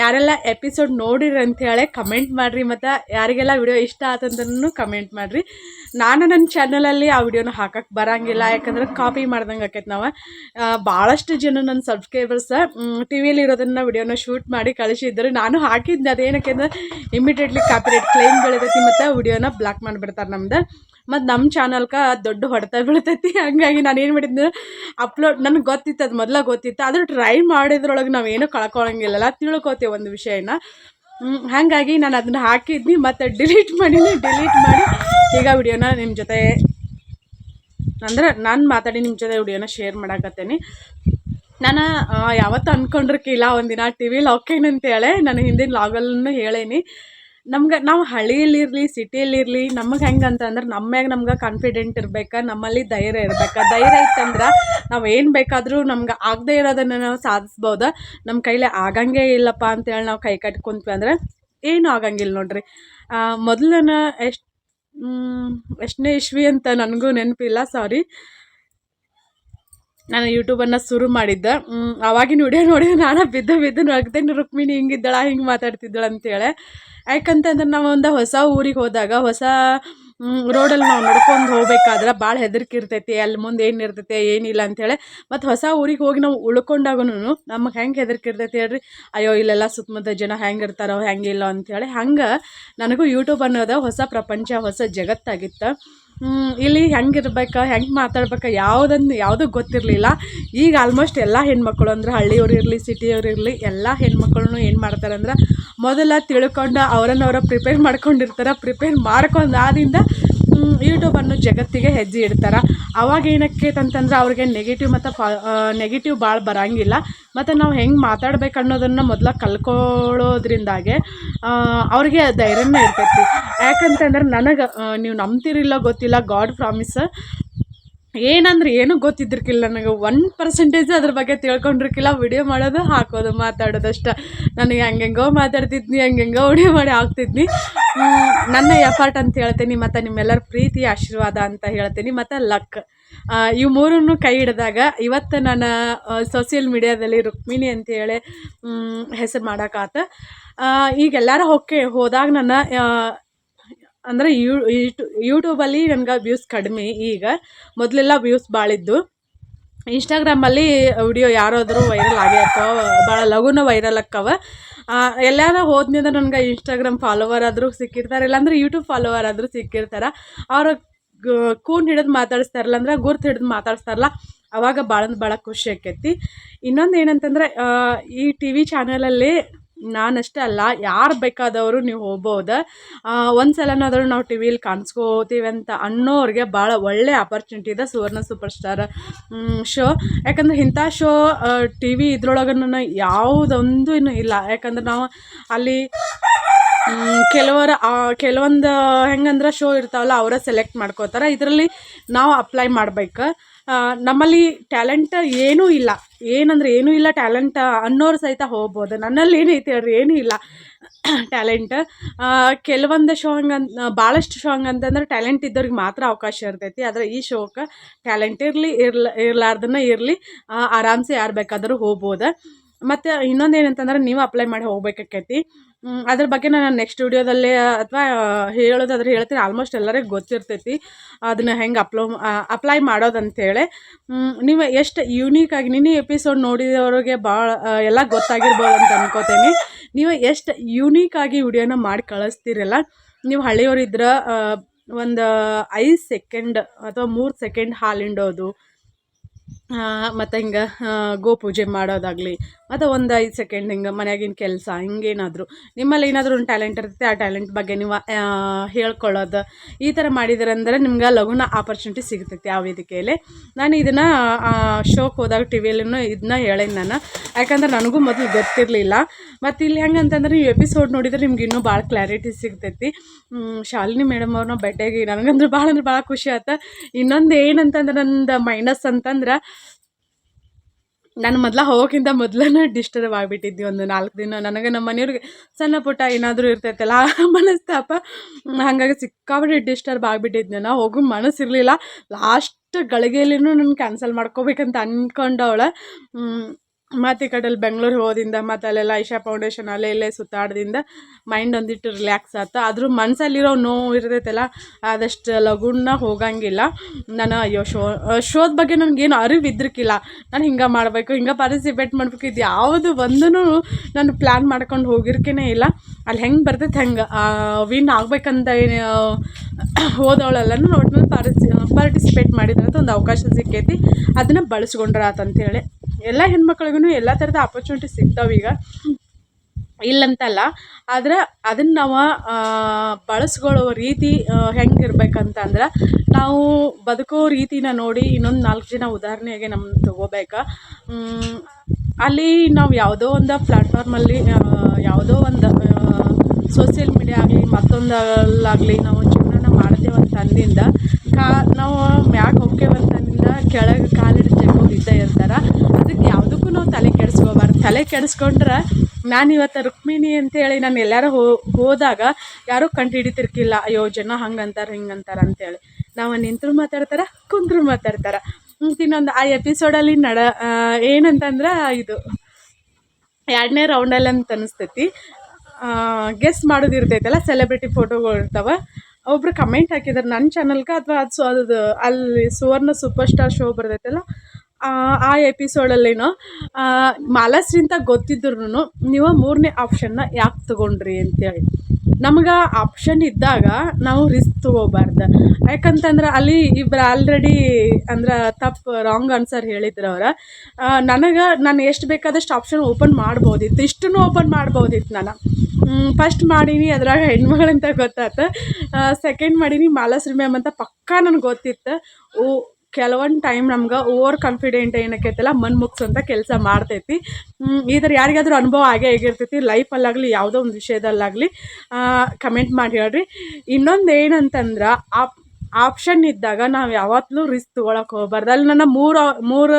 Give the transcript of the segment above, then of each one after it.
ಯಾರೆಲ್ಲ ಎಪಿಸೋಡ್ ನೋಡಿರಿ ಅಂತೇಳಿ ಕಮೆಂಟ್ ಮಾಡಿರಿ ಮತ್ತು ಯಾರಿಗೆಲ್ಲ ವಿಡಿಯೋ ಇಷ್ಟ ಆತಂತನೂ ಕಮೆಂಟ್ ಮಾಡಿರಿ. ನಾನು ನನ್ನ ಚಾನಲಲ್ಲಿ ಆ ವಿಡಿಯೋನ ಹಾಕಕ್ಕೆ ಬರೋಂಗಿಲ್ಲ, ಯಾಕಂದ್ರೆ ಕಾಪಿ ಮಾಡ್ದಂಗೆ ಆಕೈತೆ ನಾವು. ಭಾಳಷ್ಟು ಜನ ನನ್ನ ಸಬ್ಸ್ಕ್ರೈಬರ್ಸ ಟಿ ವಿಯಲ್ಲಿ ಇರೋದನ್ನು ವಿಡಿಯೋನ ಶೂಟ್ ಮಾಡಿ ಕಳಿಸಿದ್ರು. ನಾನು ಹಾಕಿದ್ದೆ, ಅದೇನಕ್ಕೆ ಅಂದ್ರೆ ಇಮಿಡಿಯೇಟ್ಲಿ ಕಾಪಿರೇಟ್ ಕ್ಲೈಮ್ ಬೆಳಿತೈತಿ ಮತ್ತು ವಿಡಿಯೋನ ಬ್ಲಾಕ್ ಮಾಡಿಬಿಡ್ತಾರೆ ನಮ್ದು. ಮತ್ತು ನಮ್ಮ ಚಾನಲ್ಗೆ ದೊಡ್ಡ ಹೊಡೆತ ಬೀಳ್ತೈತಿ. ಹಂಗಾಗಿ ನಾನು ಏನು ಮಾಡಿದ್ನ ಅಪ್ಲೋಡ್ ನನಗೆ ಗೊತ್ತಿತ್ತು, ಅದು ಮೊದಲ ಗೊತ್ತಿತ್ತು. ಆದ್ರೆ ಟ್ರೈ ಮಾಡಿದ್ರೊಳಗೆ ನಾವೇನು ಕಳ್ಕೊಳಂಗಿಲ್ಲಲ್ಲ, ತಿಳ್ಕೊತೀವಿ ಒಂದು ವಿಷಯನ. ಹಾಗಾಗಿ ನಾನು ಅದನ್ನ ಹಾಕಿದ್ನಿ, ಮತ್ತು ಡಿಲೀಟ್ ಮಾಡಿದ್ನಿ ಡಿಲೀಟ್ ಮಾಡಿ ಈಗ ವಿಡಿಯೋನ ನಿಮ್ಮ ಜೊತೆ ಅಂದ್ರೆ ನಾನು ಮಾತಾಡಿ ನಿಮ್ಮ ಜೊತೆ ವಿಡಿಯೋನ ಶೇರ್ ಮಾಡಾಕತ್ತೇನೆ. ನಾನು ಯಾವತ್ತ ಅಂದ್ಕೊಂಡಿರ್ಕಿಲ್ಲ ಒಂದಿನ ಟಿ ವಿ ಲಾಕೇನ್ ಅಂತೇಳಿ, ನಾನು ಹಿಂದಿನ ಲಾಗಲ್ಲೂ ಹೇಳೇನಿ. ನಮ್ಗೆ ನಾವು ಹಳ್ಳಿಯಲ್ಲಿರಲಿ, ಸಿಟಿಯಲ್ಲಿರಲಿ ನಮಗೆ ಹೆಂಗೆ ಅಂತಂದ್ರೆ ನಮ್ಮ ಮ್ಯಾಗ ನಮ್ಗೆ ಕಾನ್ಫಿಡೆಂಟ್ ಇರ್ಬೇಕು, ನಮ್ಮಲ್ಲಿ ಧೈರ್ಯ ಇರ್ಬೇಕು. ಧೈರ್ಯ ಇತ್ತಂದ್ರೆ ನಾವು ಏನು ಬೇಕಾದರೂ ನಮ್ಗೆ ಆಗದೇ ಇರೋದನ್ನು ನಾವು ಸಾಧಿಸ್ಬೋದು. ನಮ್ಮ ಕೈಲಿ ಆಗಂಗೆ ಇಲ್ಲಪ್ಪ ಅಂತೇಳಿ ನಾವು ಕೈ ಕಟ್ಕೊಂತ್ವಿ ಅಂದ್ರೆ ಏನೂ ಆಗಂಗಿಲ್ಲ ನೋಡ್ರಿ. ಮೊದಲನ ಎಷ್ಟು ಎಷ್ಟನೇ ಇಶ್ವಿ ಅಂತ ನನಗೂ ನೆನಪಿಲ್ಲ ಸಾರಿ ನಾನು ಯೂಟ್ಯೂಬನ್ನು ಶುರು ಮಾಡಿದ್ದೆ. ಆವಾಗಿನ ವಿಡಿಯೋ ನೋಡಿ, ನಾನು ಬಿದ್ದು ಬಿದ್ದು ನಗ್ತೇನೆ ರುಕ್ಮಿಣಿ ಹಿಂಗಿದ್ದಳ, ಹಿಂಗೆ ಮಾತಾಡ್ತಿದ್ದಳು ಅಂತೇಳಿ. ಯಾಕಂತಂದ್ರೆ ನಾವು ಒಂದು ಹೊಸ ಊರಿಗೆ ಹೋದಾಗ, ಹೊಸ ರೋಡಲ್ಲಿ ನಾವು ನಡ್ಕೊಂಡು ಹೋಗ್ಬೇಕಾದ್ರೆ ಭಾಳ ಹೆದರಿಕೆ ಇರ್ತೈತಿ ಅಲ್ಲಿ ಮುಂದೆ ಏನು ಇರ್ತೈತೆ, ಏನಿಲ್ಲ ಅಂಥೇಳಿ ಮತ್ತು ಹೊಸ ಊರಿಗೆ ಹೋಗಿ ನಾವು ಉಳ್ಕೊಂಡಾಗೂ ನಮಗೆ ಹೆಂಗೆ ಹೆದರಿಕೆ ಇರ್ತೈತಿ ಹೇಳ್ರಿ. ಅಯ್ಯೋ, ಇಲ್ಲೆಲ್ಲ ಸುತ್ತಮುತ್ತ ಜನ ಹೆಂಗೆ ಇರ್ತಾರೋ ಹೆಂಗಿಲ್ಲ ಅಂಥೇಳಿ ಹಂಗೆ ನನಗೂ ಯೂಟ್ಯೂಬ್ ಅನ್ನೋದು ಹೊಸ ಪ್ರಪಂಚ, ಹೊಸ ಜಗತ್ತಾಗಿತ್ತು. ಇಲ್ಲಿ ಹೆಂಗಿರ್ಬೇಕು ಹೆಂಗೆ ಮಾತಾಡ್ಬೇಕು ಯಾವುದನ್ನು ಯಾವುದೂ ಗೊತ್ತಿರಲಿಲ್ಲ. ಈಗ ಆಲ್ಮೋಸ್ಟ್ ಎಲ್ಲ ಹೆಣ್ಮಕ್ಳು ಅಂದ್ರೆ ಹಳ್ಳಿಯವ್ರು ಇರಲಿ, ಸಿಟಿಯವ್ರು ಇರಲಿ, ಎಲ್ಲ ಹೆಣ್ಮಕ್ಳು ಏನು ಮಾಡ್ತಾರೆ ಅಂದ್ರೆ ಮೊದಲ ತಿಳ್ಕೊಂಡು ಅವರನ್ನವರ ಪ್ರಿಪೇರ್ ಮಾಡ್ಕೊಂಡಿರ್ತಾರೆ ಪ್ರಿಪೇರ್ ಮಾಡ್ಕೊಂಡು ಆದಿಂದ ಯೂಟ್ಯೂಬ್ ಅನ್ನೋ ಜಗತ್ತಿಗೆ ಹೆಜ್ಜೆ ಇಡ್ತಾರೆ? ಅವಾಗ ಏನಕ್ಕೆ ಅಂತಂದ್ರೆ ಅವ್ರಿಗೆ ನೆಗೆಟಿವ್ ಮತ್ತು ಫಾ ನೆಗೆಟಿವ್ ಭಾಳ ಬರೋಂಗಿಲ್ಲ. ಮತ್ತು ನಾವು ಹೆಂಗೆ ಮಾತಾಡ್ಬೇಕು ಅನ್ನೋದನ್ನು ಮೊದಲ ಕಲ್ಕೊಳ್ಳೋದ್ರಿಂದಾಗೆ ಅವ್ರಿಗೆ ಧೈರ್ಯನೇ ಇರ್ತೈತಿ. ಯಾಕಂತಂದ್ರೆ ನನಗೆ ನೀವು ನಂಬ್ತಿರಿಲ್ಲ ಗೊತ್ತಿಲ್ಲ ಗಾಡ್ ಪ್ರಾಮಿಸ್ ಏನಂದ್ರೆ ಏನೂ ಗೊತ್ತಿದ್ದಿರ್ಕಿಲ್ಲ ನನಗೆ. ಒನ್ ಪರ್ಸೆಂಟೇಜ್ ಅದ್ರ ಬಗ್ಗೆ ತಿಳ್ಕೊಂಡಿರ್ಕಿಲ್ಲ. ವಿಡಿಯೋ ಮಾಡೋದು ಹಾಕೋದು ಮಾತಾಡೋದು ಅಷ್ಟೆ ನನಗೆ ಹಂಗೆಂಗೋ ಮಾತಾಡ್ತಿದ್ನಿ, ಹಂಗೆಂಗೋ ವಿಡಿಯೋ ಮಾಡಿ ಹಾಕ್ತಿದ್ನಿ. ನನ್ನ ಎಫರ್ಟ್ ಅಂತ ಹೇಳ್ತೀನಿ, ಮತ್ತು ನಿಮ್ಮೆಲ್ಲರ ಪ್ರೀತಿ, ಆಶೀರ್ವಾದ ಅಂತ ಹೇಳ್ತೀನಿ, ಮತ್ತು ಲಕ್. ಇವು ಮೂರನ್ನು ಕೈ ಹಿಡಿದಾಗ ಇವತ್ತು ನಾನು ಸೋಷಿಯಲ್ ಮೀಡಿಯಾದಲ್ಲಿ ರುಕ್ಮಿಣಿ ಅಂತೇಳಿ ಹೆಸರು ಮಾಡೋಕ್ಕಾತ ಈಗ ಎಲ್ಲರೂ ಹೊಕ್ಕೆ ಹೋದಾಗ ನನ್ನ ಅಂದರೆ ಯೂ ಯೂಟ್ಯೂಬಲ್ಲಿ ನನಗೆ ವ್ಯೂಸ್ ಕಡಿಮೆ ಈಗ. ಮೊದಲೆಲ್ಲ ವ್ಯೂಸ್ ಭಾಳಿದ್ದು ಇನ್ಸ್ಟಾಗ್ರಾಮಲ್ಲಿ ವಿಡಿಯೋ ಯಾರಾದರೂ ವೈರಲ್ ಆಗೇ ಇರ್ತಾವ ಭಾಳ ಲಘುನ ವೈರಲ್ ಆಕ್ಕವ ಎಲ್ಲಾರ ಹೋದ್ಮೇಲೆ ನನ್ಗೆ ಇನ್ಸ್ಟಾಗ್ರಾಮ್ ಫಾಲೋವರ್ ಆದರೂ ಸಿಕ್ಕಿರ್ತಾರೆ, ಇಲ್ಲಾಂದ್ರೆ ಯೂಟ್ಯೂಬ್ ಫಾಲೋವರ್ ಆದರೂ ಸಿಕ್ಕಿರ್ತಾರೆ. ಅವ್ರ ಕೂನ್ ಹಿಡಿದು ಮಾತಾಡಿಸ್ತಾರಲ್ಲ ಅಂದ್ರೆ ಗುರ್ತು ಹಿಡಿದು ಮಾತಾಡಿಸ್ತಾರಲ್ಲ, ಅವಾಗ ಭಾಳ ಭಾಳ ಖುಷಿ ಆಕೈತಿ. ಇನ್ನೊಂದು ಏನಂತಂದ್ರೆ ಈ ಟಿ ವಿ ಚಾನಲಲ್ಲಿ ನಾನಷ್ಟೇ ಅಲ್ಲ, ಯಾರು ಬೇಕಾದವರು ನೀವು ಹೋಗ್ಬೋದು. ಒಂದು ಸಲನಾದರೂ ನಾವು ಟಿ ವಿಲಿ ಕಾಣಿಸ್ಕೋತೀವಿ ಅಂತ ಅನ್ನೋರಿಗೆ ಭಾಳ ಒಳ್ಳೆ ಆಪರ್ಚುನಿಟಿ ಇದೆ ಸುವರ್ಣ ಸೂಪರ್ ಸ್ಟಾರ್ ಶೋ ಯಾಕಂದ್ರೆ ಇಂಥ ಶೋ ಟಿ ವಿ ಇದ್ರೊಳಗನ್ನು ಯಾವುದೊಂದು ಇಲ್ಲ. ಯಾಕಂದ್ರೆ ನಾವು ಅಲ್ಲಿ ಕೆಲವರ ಕೆಲವೊಂದು ಹೆಂಗಂದ್ರೆ ಶೋ ಇರ್ತಾವಲ್ಲ, ಅವರ ಸೆಲೆಕ್ಟ್ ಮಾಡ್ಕೋತಾರೆ. ಇದರಲ್ಲಿ ನಾವು ಅಪ್ಲೈ ಮಾಡ್ಬೇಕು. ನಮ್ಮಲ್ಲಿ ಟ್ಯಾಲೆಂಟ್ ಏನೂ ಇಲ್ಲ. ಏನಂದ್ರೆ ಏನೂ ಇಲ್ಲ ಟ್ಯಾಲೆಂಟ್ ಅನ್ನೋರು ಸಹಿತ ಹೋಗ್ಬೋದು. ನನ್ನಲ್ಲಿ ಏನೈತೆ ಹೇಳ್ರಿ? ಏನೂ ಇಲ್ಲ ಟ್ಯಾಲೆಂಟ್ ಕೆಲವೊಂದು ಶೋ ಹಂಗಂತ ಭಾಳಷ್ಟು ಶೋ ಹಂಗಂತಂದ್ರೆ ಟ್ಯಾಲೆಂಟ್ ಇದ್ದವ್ರಿಗೆ ಮಾತ್ರ ಅವಕಾಶ ಇರ್ತೈತಿ. ಆದರೆ ಈ ಶೋಕ್ಕೆ ಟ್ಯಾಲೆಂಟ್ ಇರಲಿ, ಇರ್ಲ, ಇರ್ಲಾರ್ದನ್ನ ಇರಲಿ ಆರಾಮ್ಸೆ ಯಾರು ಬೇಕಾದರೂ ಹೋಗ್ಬೋದು. ಮತ್ತು ಇನ್ನೊಂದು ಏನಂತಂದ್ರೆ ನೀವು ಅಪ್ಲೈ ಮಾಡಿ ಹೋಗ್ಬೇಕಾಕೈತಿ. ಅದ್ರ ಬಗ್ಗೆ ನಾನು ನೆಕ್ಸ್ಟ್ ವಿಡಿಯೋದಲ್ಲಿ ಅಥವಾ ಹೇಳೋದಾದ್ರೆ ಹೇಳ್ತೀನಿ. ಆಲ್ಮೋಸ್ಟ್ ಎಲ್ಲರಿಗೂ ಗೊತ್ತಿರ್ತೈತಿ ಅದನ್ನ ಹೆಂಗೆ ಅಪ್ಲೋ ಅಪ್ಲೈ ಮಾಡೋದಂತೇಳಿ. ನೀವು ಎಷ್ಟು ಆಗಿ, ನಿನ್ನೆ ಎಪಿಸೋಡ್ ನೋಡಿದವ್ರಿಗೆ ಭಾಳ ಎಲ್ಲ ಗೊತ್ತಾಗಿರ್ಬೋದು ಅಂತ ಅನ್ಕೋತೀನಿ. ನೀವು ಎಷ್ಟು ಆಗಿ ವಿಡಿಯೋನ ಮಾಡಿ ಕಳಿಸ್ತೀರಲ್ಲ, ನೀವು ಹಳ್ಳಿಯವರಿದ್ರೆ ಒಂದು ಐದು ಸೆಕೆಂಡ್ ಅಥವಾ ಮೂರು ಸೆಕೆಂಡ್ ಹಾಲಿಂಡೋದು. ಮತ್ತು ಹಿಂಗೆ ಗೋಪೂಜೆ ಮಾಡೋದಾಗಲಿ ಮತ್ತು ಒಂದು ಐದು ಸೆಕೆಂಡ್ ಹಿಂಗೆ ಮನೆಯಾಗಿನ ಕೆಲಸ, ಹಿಂಗೇನಾದರೂ. ನಿಮ್ಮಲ್ಲಿ ಏನಾದರೂ ಒಂದು ಟ್ಯಾಲೆಂಟ್ ಇರ್ತೈತೆ, ಆ ಟ್ಯಾಲೆಂಟ್ ಬಗ್ಗೆ ನೀವು ಹೇಳ್ಕೊಳ್ಳೋದು. ಈ ಥರ ಮಾಡಿದ್ರಂದ್ರೆ ನಿಮ್ಗೆ ಲಘುನ ಆಪರ್ಚುನಿಟಿ ಸಿಗ್ತೈತಿ ಆ ವೇದಿಕೆಯಲ್ಲಿ. ನಾನು ಇದನ್ನು ಶೋಕ್ ಹೋದಾಗ ಟಿ ವಿಯಲ್ಲೂ ಇದನ್ನ ಹೇಳೀನಿ ನಾನು. ಯಾಕಂದ್ರೆ ನನಗೂ ಮೊದಲು ಗೊತ್ತಿರಲಿಲ್ಲ. ಮತ್ತು ಇಲ್ಲಿ ಹೆಂಗಂತಂದ್ರೆ ನೀವು ಎಪಿಸೋಡ್ ನೋಡಿದ್ರೆ ನಿಮ್ಗೆ ಇನ್ನೂ ಭಾಳ ಕ್ಲಾರಿಟಿ ಸಿಗ್ತೈತಿ. ಶಾಲಿನಿ ಮೇಡಮ್ ಅವ್ರನ್ನ ಬೆಟ್ಟೆಗೆ ನನಗಂದ್ರೆ ಭಾಳ ಅಂದ್ರೆ ಭಾಳ ಖುಷಿ ಆಯ್ತು ಇನ್ನೊಂದು ಏನಂತಂದ್ರೆ ನಂದು ಮೈನಸ್ ಅಂತಂದ್ರೆ ನಾನು ಮೊದ್ಲ ಹೋಗೋಕ್ಕಿಂತ ಮೊದಲೇ ಡಿಸ್ಟರ್ಬ್ ಆಗಿಬಿಟ್ಟಿದ್ದೆ ಒಂದು ನಾಲ್ಕು ದಿನ. ನನಗೆ ನಮ್ಮ ಮನೆಯವ್ರಿಗೆ, ಸಣ್ಣ ಪುಟ್ಟ ಏನಾದರೂ ಇರ್ತೈತಲ್ಲ, ಮನಸ್ತಾಪ. ಹಾಗಾಗಿ ಸಿಕ್ಕಾಪಟ್ಟೆ ಡಿಸ್ಟರ್ಬ್ ಆಗಿಬಿಟ್ಟಿದ್ದೆ ನಾನು ಹೋಗೋ ಮನಸ್ಸಿರಲಿಲ್ಲ. ಲಾಸ್ಟ್ ಗಳಿಗೆಯಲ್ಲಿನೂ ನಾನು ಕ್ಯಾನ್ಸಲ್ ಮಾಡ್ಕೋಬೇಕಂತ ಅಂದ್ಕೊಂಡವಳೆ ಮತ್ತು ಈ ಬೆಂಗಳೂರಿಗೆ ಬೆಂಗ್ಳೂರಿಗೆ ಹೋದಿಂದ ಮತ್ತು ಅಲ್ಲೆಲ್ಲ ಐಶಾ ಫೌಂಡೇಶನ್ ಅಲ್ಲೇ ಇಲ್ಲೇ ಸುತ್ತಾಡ್ದಿಂದ ಮೈಂಡ್ ಒಂದಿಟ್ಟು ರಿಲ್ಯಾಕ್ಸ್ ಆಯ್ತು ಆದರೂ ಮನಸ್ಸಲ್ಲಿರೋ ನೋವು ಇರ್ತೈತಲ್ಲ, ಆದಷ್ಟು ಲಗುನ ಹೋಗಂಗಿಲ್ಲ. ನಾನು ಅಯ್ಯೋ, ಶೋ, ಶೋದ ಬಗ್ಗೆ ನನಗೇನು ಅರಿವು ಇದ್ರಕ್ಕಿಲ್ಲ ನಾನು ಹಿಂಗೆ ಮಾಡಬೇಕು, ಹಿಂಗೆ ಪಾರ್ಟಿಸಿಪೇಟ್ ಮಾಡಬೇಕು, ಇದು ಯಾವುದು ಒಂದೂ ನಾನು ಪ್ಲ್ಯಾನ್ ಮಾಡ್ಕೊಂಡು ಹೋಗಿರ್ಕೇ ಇಲ್ಲ. ಅಲ್ಲಿ ಹೆಂಗೆ ಬರ್ತೈತೆ ಹೆಂಗೆ ವಿನ್ ಆಗ್ಬೇಕಂತ ಏನು ಹೋದವಳೆಲ್ಲನೂ ಒಟ್ನಲ್ಲಿ ಪಾರ್ಟಿಸಿ, ಪಾರ್ಟಿಸಿಪೇಟ್ ಮಾಡಿದ್ರಂತ ಒಂದು ಅವಕಾಶ ಸಿಕ್ಕೈತಿ. ಅದನ್ನು ಬಳಸ್ಕೊಂಡ್ರಾತಂತೇಳಿ. ಎಲ್ಲ ಹೆಣ್ಮಕ್ಳಿಗೂ ಎಲ್ಲ ಥರದ ಆಪರ್ಚುನಿಟಿ ಸಿಗ್ತಾವೆ ಈಗ. ಇಲ್ಲಂತಲ್ಲ, ಆದ್ರೆ ಅದನ್ನು ನಾವು ಬಳಸ್ಕೊಳ್ಳೋ ರೀತಿ ಹೆಂಗಿರ್ಬೇಕಂತಂದ್ರೆ ನಾವು ಬದುಕೋ ರೀತಿನ ನೋಡಿ ಇನ್ನೊಂದು ನಾಲ್ಕು ಜನ ಉದಾಹರಣೆಗೆ ನಮ್ಮನ್ನು ತಗೋಬೇಕು. ಅಲ್ಲಿ ನಾವು ಯಾವುದೋ ಒಂದು ಪ್ಲ್ಯಾಟ್ಫಾರ್ಮಲ್ಲಿ ಯಾವುದೋ ಒಂದು ಸೋಷಿಯಲ್ ಮೀಡಿಯಾ ಆಗಲಿ, ಮತ್ತೊಂದಲ್ಲಾಗಲಿ ನಾವು ಜೀವನ ಮಾಡ್ತೇವೆ ಅಂತ ಅಂದಿಂದ ಕಾ, ನಾವು ಮ್ಯಾಗ ಹೋಗ್ತೇವಂತಂದಿಂದ ಕೆಳಗೆ ಕಾಲಿಡ್ತೇವೆ ಇದ್ದೇ ಇರ್ತಾರೆ. ಅದಕ್ಕೆ ಯಾವುದಕ್ಕೂ ನಾವು ತಲೆ ಕೆಡಿಸ್ಕೋಬಾರ್ದು ತಲೆ ಕೆಡಿಸ್ಕೊಂಡ್ರೆ ನಾನು ಇವತ್ತು ರುಕ್ಮಿಣಿ ಅಂತೇಳಿ ನಾನು ಎಲ್ಲಾರು ಹೋದಾಗ ಯಾರೂ ಕಂಡು ಹಿಡಿತಿರ್ಕಿಲ್ಲ ಅಯ್ಯೋ, ಜನ ಹಂಗಂತಾರೆ, ಹಿಂಗಂತಾರೆ ಅಂತೇಳಿ. ನಾವು ನಿಂತರು ಮಾತಾಡ್ತಾರೆ, ಕುಂತ್ರು ಮಾತಾಡ್ತಾರೆ. ಇನ್ನೊಂದು ಆ ಎಪಿಸೋಡಲ್ಲಿ ನಡ ಏನಂತಂದ್ರೆ ಇದು ಎರಡನೇ ರೌಂಡಲ್ಲಿ ಅಂತ ಅನಿಸ್ತೈತಿ. ಗೆಸ್ಟ್ ಮಾಡೋದು ಇರ್ತೈತಲ್ಲ ಸೆಲೆಬ್ರಿಟಿ ಫೋಟೋಗಳು ಇರ್ತಾವೆ. ಒಬ್ರು ಕಮೆಂಟ್ ಹಾಕಿದಾರೆ ನನ್ನ ಚಾನಲ್ಗೆ ಅಥವಾ ಅದು ಅದು ಅಲ್ಲಿ ಸುವರ್ಣ ಸೂಪರ್ ಸ್ಟಾರ್ ಶೋ ಬರ್ತೈತಲ್ಲ ಆ, ಎಪಿಸೋಡಲ್ಲೇನೋ ಮಾಲಾಶ್ರೀ ಅಂತ ನೀವು ಮೂರನೇ ಆಪ್ಷನ್ನ ಯಾಕೆ ತೊಗೊಂಡ್ರಿ ಅಂತೇಳಿ. ನಮ್ಗೆ ಆಪ್ಷನ್ ಇದ್ದಾಗ ನಾವು ರಿಸ್ಕ್ ತೊಗೋಬಾರ್ದು. ಯಾಕಂತಂದ್ರೆ ಅಲ್ಲಿ ಇಬ್ರು ಆಲ್ರೆಡಿ ಅಂದ್ರೆ ತಪ್ಪು ರಾಂಗ್ ಆನ್ಸರ್ ಹೇಳಿದ್ರು ಅವ್ರು. ನನಗೆ ನಾನು ಎಷ್ಟು ಬೇಕಾದಷ್ಟು ಆಪ್ಷನ್ ಓಪನ್ ಮಾಡ್ಬೋದಿತ್ತು. ಇಷ್ಟನ್ನು ಓಪನ್ ಮಾಡ್ಬೋದಿತ್ತು ನಾನು. ಫಸ್ಟ್ ಮಾಡೀನಿ ಅದ್ರಾಗ ಹೆಣ್ಮಗಳಂತ ಗೊತ್ತಾಯ್ತು ಸೆಕೆಂಡ್ ಮಾಡೀನಿ ಮಾಲಾಶ್ರೀ ಮ್ಯಾಮ್ ಅಂತ ಪಕ್ಕಾ ನನಗೆ ಗೊತ್ತಿತ್ತು. ಓ ಕೆಲವೊಂದು ಟೈಮ್ ನಮ್ಗೆ ಓವರ್ ಕಾನ್ಫಿಡೆಂಟ್ ಏನಕ್ಕೈತಲ್ಲ ಮನ್ ಮುಗ್ಸೋಂಥ ಕೆಲಸ ಮಾಡ್ತೈತಿ. ಈ ಥರ ಯಾರಿಗಾದ್ರೂ ಅನುಭವ ಆಗೇ ಆಗಿರ್ತೈತಿ ಲೈಫಲ್ಲಾಗಲಿ ಯಾವುದೋ ಒಂದು ವಿಷಯದಲ್ಲಾಗಲಿ ಕಮೆಂಟ್ ಮಾಡಿ ಹೇಳ್ರಿ. ಇನ್ನೊಂದು ಏನಂತಂದ್ರೆ, ಆಪ್ ಆಪ್ಷನ್ ಇದ್ದಾಗ ನಾವು ಯಾವತ್ತೂ ರಿಸ್ಕ್ ತೊಗೊಳಕ್ಕೆ ಹೋಗ್ಬಾರ್ದು. ಅಲ್ಲಿ ನನ್ನ ಮೂರು ಮೂರು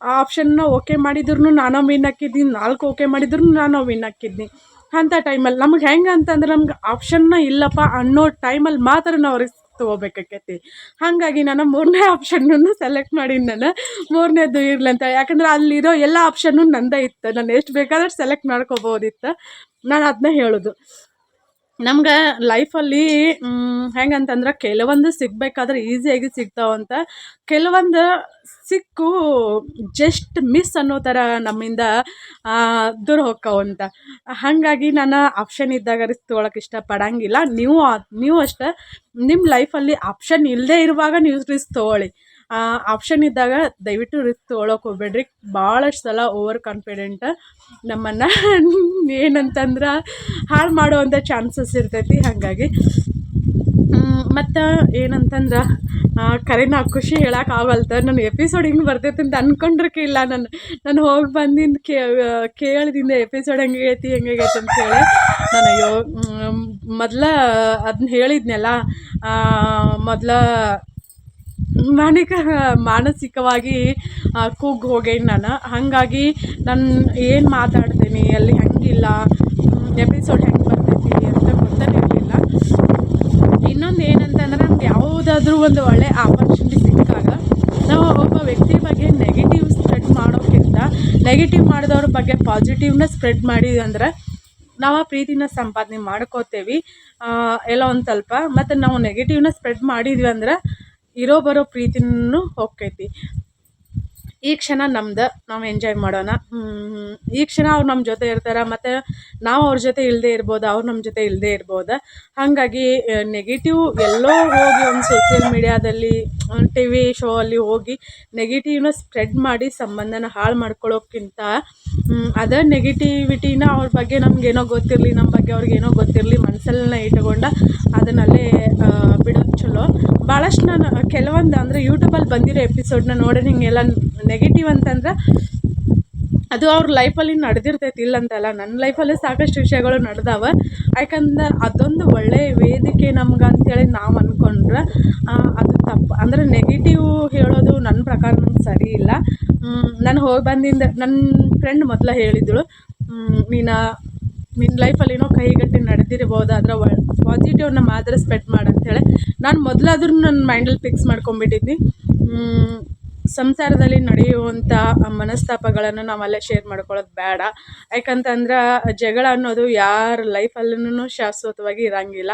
ಆಪ್ಷನ್ನ ಓಕೆ ಮಾಡಿದ್ರು ನಾನು ವಿನ್ ಹಾಕಿದ್ದೀನಿ, ನಾಲ್ಕು ಓಕೆ ಮಾಡಿದ್ರು ನಾನು ವಿನ್ ಹಾಕಿದ್ನಿ ಅಂಥ ಟೈಮಲ್ಲಿ ನಮ್ಗೆ ಹೆಂಗೆ ಅಂತಂದ್ರೆ, ನಮ್ಗೆ ಆಪ್ಷನ್ನ ಇಲ್ಲಪ್ಪ ಅನ್ನೋ ಟೈಮಲ್ಲಿ ಮಾತ್ರ ನಾವು ರಿಸ್ಕ್ ತೊಗೋಬೇಕಾಕೈತಿ. ಹಾಗಾಗಿ ನಾನು ಮೂರನೇ ಆಪ್ಷನ್ನನ್ನು ಸೆಲೆಕ್ಟ್ ಮಾಡೀನಿ ನಾನು. ಮೂರನೇದು ಇರ್ಲಿ ಅಂತ. ಯಾಕಂದ್ರೆ ಅಲ್ಲಿರೋ ಎಲ್ಲ ಆಪ್ಷನ್ನು ನಂದೇ ಇತ್ತು. ನಾನು ಎಷ್ಟು ಬೇಕಾದ್ರೂ ಸೆಲೆಕ್ಟ್ ಮಾಡ್ಕೋಬೋದಿತ್ತು. ನಾನು ಅದನ್ನ ಹೇಳೋದು. ನಮ್ಗೆ ಲೈಫಲ್ಲಿ ಹೆಂಗಂತಂದ್ರೆ ಕೆಲವೊಂದು ಸಿಗಬೇಕಾದ್ರೆ ಈಸಿಯಾಗಿ ಸಿಗ್ತಾವಂತ ಕೆಲವೊಂದು ಸಿಕ್ಕು ಜಸ್ಟ್ ಮಿಸ್ ಅನ್ನೋ ಥರ ನಮ್ಮಿಂದ ದೂರ ಹೊಕ್ಕವಂತ ಹಾಗಾಗಿ ನಾನು ಆಪ್ಷನ್ ಇದ್ದಾಗ ರಿಸ್ಕ್ ತೊಗೊಳಕ್ಕೆ ಇಷ್ಟಪಡಂಗಿಲ್ಲ. ನೀವು ನೀವು ಅಷ್ಟೇ ನಿಮ್ಮ ಲೈಫಲ್ಲಿ ಆಪ್ಷನ್ ಇಲ್ಲದೆ ಇರುವಾಗ ನೀವು ರಿಸ್ಕ್ ತೊಗೊಳ್ಳಿ. ಆಪ್ಷನ್ ಇದ್ದಾಗ ದಯವಿಟ್ಟು ರಿಸ್ಕ್ ತೊಗೊಳಕ್ಕೆ ಹೋಗ್ಬೇಡ್ರಿ. ಭಾಳಷ್ಟು ಸಲ ಓವರ್ ಕಾನ್ಫಿಡೆಂಟ್ ನಮ್ಮನ್ನು ಏನಂತಂದ್ರೆ ಹಾಳು ಮಾಡುವಂಥ ಚಾನ್ಸಸ್ ಇರ್ತೈತಿ. ಹಾಗಾಗಿ ಮತ್ತು ಏನಂತಂದ್ರೆ ಕರೆನ ಖುಷಿ ಹೇಳಕ್ಕೆ ಆಗಲ್ತ. ನನ್ನ ಎಪಿಸೋಡ್ ಹಿಂಗೆ ಬರ್ತೈತೆ ಅಂತ ಅನ್ಕೊಂಡಿರ್ಕಿಲ್ಲ ನಾನು. ನಾನು ಹೋಗಿ ಬಂದಿಂದ ಕೇಳಿದಿಂದ ಎಪಿಸೋಡ್ ಹೆಂಗೈತಿ ಅಂತ ಅಂತೇಳಿ ನಾನು ಅಯ್ಯೋ ಮೊದಲ ಅದನ್ನ ಹೇಳಿದ್ನಲ್ಲ ಮೊದಲ ಮಾನಿಕ, ಮಾನಸಿಕವಾಗಿ ಕುಗ್ಗಿ ಹೋಗೇನಿ ನಾನು. ಹಾಗಾಗಿ ನಾನು ಏನು ಮಾತಾಡ್ತೀನಿ, ಅಲ್ಲಿ ಹಂಗಿಲ್ಲ ಎಪಿಸೋಡ್ ಹೆಂಗೆ ಬರ್ತೈತಿ ಅಂತ ಗೊತ್ತೇ ಇರಲಿಲ್ಲ. ಇನ್ನೊಂದು ಏನಂತಂದ್ರೆ ನಮ್ಗೆ ಯಾವುದಾದ್ರೂ ಒಂದು ಒಳ್ಳೆ ಆಪರ್ಚುನಿಟಿ ಸಿಕ್ಕಾಗ ನಾವು ಒಬ್ಬ ವ್ಯಕ್ತಿ ಬಗ್ಗೆ ನೆಗೆಟಿವ್ ಸ್ಪ್ರೆಡ್ ಮಾಡೋಕ್ಕಿಂತ ನೆಗೆಟಿವ್ ಮಾಡಿದವ್ರ ಬಗ್ಗೆ ಪಾಸಿಟಿವ್ನ ಸ್ಪ್ರೆಡ್ ಮಾಡಿದ್ವಿ ಅಂದ್ರೆ, ನಾವು ಆ ಪ್ರೀತಿನ ಸಂಪಾದನೆ ಮಾಡ್ಕೋತೇವೆ. ಎಲ್ಲ ಒಂದು ಸ್ವಲ್ಪ. ಮತ್ತು ನಾವು ನೆಗೆಟಿವ್ನ ಸ್ಪ್ರೆಡ್ ಮಾಡಿದ್ವಿ ಅಂದ್ರೆ ಇರೋ ಬರೋ ಪ್ರೀತಿನೂ ಹೋಗ್ತೈತಿ. ಈ ಕ್ಷಣ ನಮ್ದು, ನಾವು ಎಂಜಾಯ್ ಮಾಡೋಣ. ಈ ಕ್ಷಣ ಅವ್ರು ನಮ್ಮ ಜೊತೆ ಇರ್ತಾರೆ, ಮತ್ತು ನಾವು ಅವ್ರ ಜೊತೆ ಇಲ್ಲದೆ ಇರ್ಬೋದು, ಅವ್ರು ನಮ್ಮ ಜೊತೆ ಇಲ್ಲದೆ ಇರ್ಬೋದು. ಹಾಗಾಗಿ ನೆಗೆಟಿವ್ ಎಲ್ಲೋ ಹೋಗಿ ಒಂದು ಸೋಷಿಯಲ್ ಮೀಡಿಯಾದಲ್ಲಿ ಟಿ ವಿ ಶೋ ಅಲ್ಲಿ ಹೋಗಿ ನೆಗೆಟಿವ್ನ ಸ್ಪ್ರೆಡ್ ಮಾಡಿ ಸಂಬಂಧನ ಹಾಳು ಮಾಡ್ಕೊಳ್ಳೋಕ್ಕಿಂತ ಅದೇ ನೆಗೆಟಿವಿಟಿನ ಅವ್ರ ಬಗ್ಗೆ ನಮಗೇನೋ ಗೊತ್ತಿರಲಿ ನಮ್ಮ ಬಗ್ಗೆ ಅವ್ರಿಗೇನೋ ಗೊತ್ತಿರಲಿ ಮನಸ್ಸಲ್ಲೇ ಇಟ್ಕೊಂಡು ಅದನ್ನಲ್ಲೇ ಬಿಡೋದು ಚಲೋ. ಭಾಳಷ್ಟು ನಾನು ಕೆಲವೊಂದು ಅಂದರೆ ಯೂಟ್ಯೂಬಲ್ಲಿ ಬಂದಿರೋ ಎಪಿಸೋಡ್ನ ನೋಡಿ ಹಿಂಗೆಲ್ಲ ನೆಗೆಟಿವ್ ಅಂತಂದ್ರೆ ಅದು ಅವ್ರ ಲೈಫಲ್ಲಿ ನಡೆದಿರ್ತೈತಿ ಇಲ್ಲ ಅಂತಲ್ಲ ನನ್ನ ಲೈಫಲ್ಲೂ ಸಾಕಷ್ಟು ವಿಷಯಗಳು ನಡೆದಾವೆ. ಯಾಕಂದ್ರೆ ಅದೊಂದು ಒಳ್ಳೆಯ ವೇದಿಕೆ ನಮ್ಗೆ ಅಂಥೇಳಿ ನಾವು ಅಂದ್ಕೊಂಡ್ರೆ ಅದು ತಪ್ಪು. ಅಂದರೆ ನೆಗೆಟಿವ್ ಹೇಳೋದು ನನ್ನ ಪ್ರಕಾರ ನಂಗೆ ಸರಿ ಇಲ್ಲ. ನಾನು ಹೋಗಿ ಬಂದಿಂದ ನನ್ನ ಫ್ರೆಂಡ್ ಮೊದಲ ಹೇಳಿದಳು ನೀನು ನಿನ್ನ ಲೈಫಲ್ಲಿ ಏನೋ ಕೈಗಟ್ಟಿ ನಡೆದಿರ್ಬೋದು ಅದರ ಪಾಸಿಟಿವ್ನ ಮಾತ್ರ ಸ್ಪ್ರೆಡ್ ಮಾಡಂಥೇಳಿ ನಾನು ಮೊದಲಾದ್ರೂ ನನ್ನ ಮೈಂಡಲ್ಲಿ ಫಿಕ್ಸ್ ಮಾಡ್ಕೊಂಬಿಟ್ಟಿದ್ನಿ ಸಂಸಾರದಲ್ಲಿ ನಡೆಯುವಂಥ ಮನಸ್ತಾಪಗಳನ್ನು ನಾವಲ್ಲೇ ಶೇರ್ ಮಾಡ್ಕೊಳ್ಳೋದು ಬೇಡ. ಯಾಕಂತಂದ್ರೆ ಜಗಳ ಅನ್ನೋದು ಯಾರ ಲೈಫಲ್ಲೂ ಶಾಶ್ವತವಾಗಿ ಇರೋಂಗಿಲ್ಲ.